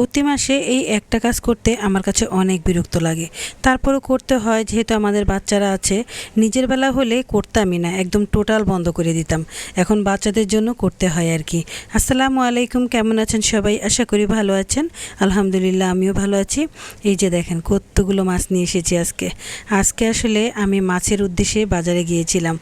প্রতি মাসে এই একটা কাজ করতে আমার কাছে অনেক বিরক্ত লাগে। তারপরও করতে হয়, যেহেতু আমাদের বাচ্চারা আছে, নিজের বেলা হলে করতামই না, একদম টোটাল বন্ধ করে দিতাম। এখন বাচ্চাদের জন্য করতে হয় আর কি। আসসালামু আলাইকুম, কেমন আছেন সবাই? আশা করি ভালো আছেন। আলহামদুলিল্লাহ, আমিও ভালো আছি। এই যে দেখেন, কতগুলো মাছ নিয়ে এসেছি আজকে। আজকে আসলে আমি মাছের উদ্দেশ্যে বাজারে গিয়েছিলাম।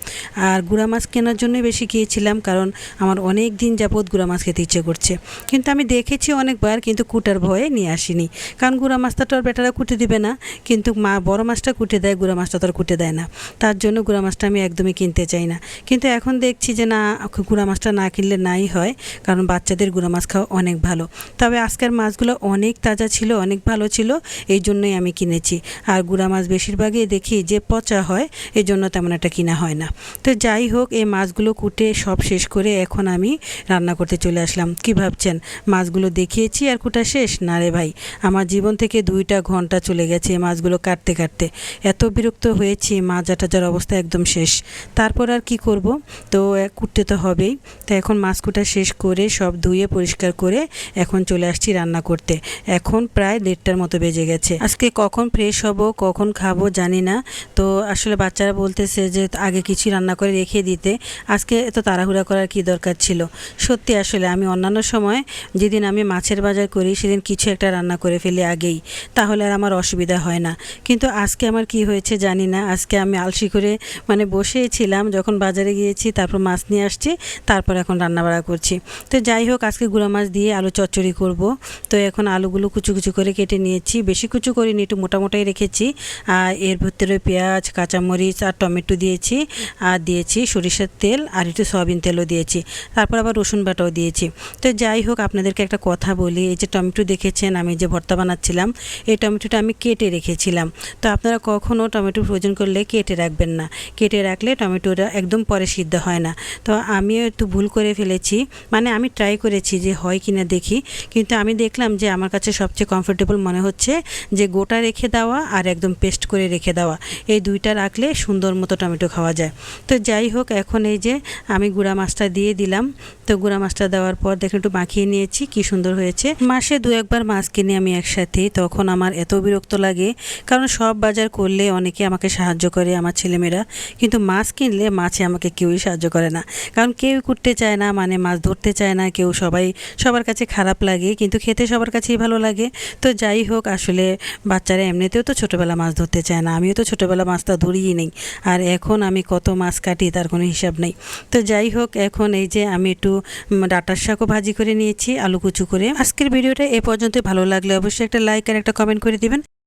আর গুঁড়া মাছ কেনার জন্যই বেশি গিয়েছিলাম, কারণ আমার অনেক দিন যাবৎ গুঁড়া মাছ খেতে ইচ্ছে করছে। কিন্তু আমি দেখেছি অনেকবার, কিন্তু কুটার ভয়ে নিয়ে আসিনি। কারণ গুঁড়া মাছটা তো আর বেটারা কুটে দিবে না, কিন্তু মা বড় মাছটা কুটে দেয় গুঁড়া মাছটা তো আর কুটে দেয় না। তার জন্য গুঁড়া মাছটা আমি একদমই কিনতে চাই না। কিন্তু এখন দেখছি যে না গুঁড়া মাছটা না কিনলে নাই হয়, কারণ বাচ্চাদের গুঁড়া মাছ খাওয়া অনেক ভালো। তবে আজকের মাছগুলো অনেক তাজা ছিল, অনেক ভালো ছিল, এই জন্যই আমি কিনেছি। আর গুঁড়া মাছ বেশিরভাগই দেখি যে পচা হয়, এই জন্য তেমন একটা কিনা হয় না। তো যাই হোক, এই মাছগুলো কুটে সব শেষ করে এখন আমি রান্না করতে চলে আসলাম। কি ভাবছেন? মাছগুলো দেখিয়েছি আর কুটা শেষ? না রে ভাই, আমার জীবন থেকে দুইটা ঘণ্টা চলে গেছে মাছগুলো কাটতে কাটতে। এত বিরক্ত হয়েছি মাজা টাজার অবস্থা একদম শেষ। তারপর আর কি করব? তো কুটতে তো হবেই। তো এখন মাছ কুটা শেষ করে, সব ধুয়ে পরিষ্কার করে এখন চলে আসছি রান্না করতে। এখন প্রায় দেড়টার মতো বেজে গেছে। আজকে কখন ফ্রেশ হব, কখন খাব জানি না। তো আসলে বাচ্চারা বলতেছে যে আগে কিছু রান্না করে রেখে দিতে। আজকে এত তাড়াহুড়া করার কি দরকার ছিল? সত্যি আসলে আমি অন্যান্য সময় যেদিন আমি মাছের বাজার করি সেদিন কিছু একটা রান্না করে ফেলি আগেই, তাহলে আর আমার অসুবিধা হয় না। কিন্তু আজকে আমার কি হয়েছে জানি না। আজকে আমি আলসি করে মানে বসেছিলাম, যখন বাজারে গিয়েছি, তারপর মাছ নিয়ে আসছি, তারপর এখন রান্নাবাড়া করছি। তো যাই হোক, আজকে গুঁড়া মাছ দিয়ে আলু চচ্চড়ি করব। তো এখন আলুগুলো কুচু কুচু করে কেটে নিয়েছি। বেশি কুচু করিনি, একটু মোটামোটাই রেখেছি। আর এর ভিতরে পেঁয়াজ, কাঁচামরিচ আর টমেটো দিয়েছি। আর দিয়েছি সরিষার তেল আর একটু সয়াবিন তেলও দিয়েছি। তারপর আবার রসুন বাটাও দিয়েছি। তো যাই হোক, আপনাদেরকে একটা কথা বলি, এই যে টমেটো দেখেছেন, আমি যে ভর্তা বানাচ্ছিলাম, এই টমেটোটা আমি কেটে রেখেছিলাম। তো আপনারা কখনও টমেটো প্রয়োজন করলে কেটে রাখবেন না। কেটে রাখলে টমেটোটা একদম পরে সিদ্ধ হয় না। তো আমিও একটু ভুল করে ফেলেছি। মানে আমি ট্রাই করেছি যে হয় কি না দেখি। কিন্তু আমি দেখলাম যে আমার কাছে সবচেয়ে কমফোর্টেবল মনে হচ্ছে যে গোটা রেখে দেওয়া আর একদম পেস্ট করে রেখে দেওয়া। এই দুইটা রাখলে সুন্দর মতো টমেটো খাওয়া যায়। তো যাই হোক, এখন এই যে আমি গুঁড়া মাছটা দিয়ে দিলাম। তো গুঁড়া মাছটা দেওয়ার পর দেখেন একটু মাখিয়ে নিয়েছি, কি সুন্দর হয়েছে। মাসে দু একবার মাছ কিনি আমি একসাথে, তখন আমার এত বিরক্ত লাগে। কারণ সব বাজার করলে অনেকে আমাকে সাহায্য করে, আমার ছেলেমেয়েরা। কিন্তু মাছ কিনলে মাছে আমাকে কেউই সাহায্য করে না। কারণ কেউ করতে চায় না মানে মাছ ধরতে চায় না, কেউ সবাই, সবার কাছে খারাপ লাগে, কিন্তু খেতে সবার কাছেই ভালো লাগে। তো যাই হোক, আসলে বাচ্চারা এমনিতেও তো ছোটোবেলা মাছ ধরতে চায় না, আমিও তো ছোটোবেলা মাছটা ধরিই নেই। আর এখন আমি কত মাছ কাটি, তার কোনো হিসাব নেই। তো যাই হোক, এখন এই যে আমি একটু ডাঁটার শাকও ভাজি করে নিয়েছি, আলু কুচু করে। আজকের ভিডিওটা এ পর্যন্ত ভালো লাগলে অবশ্যই একটা লাইক আর একটা কমেন্ট করে দিবেন।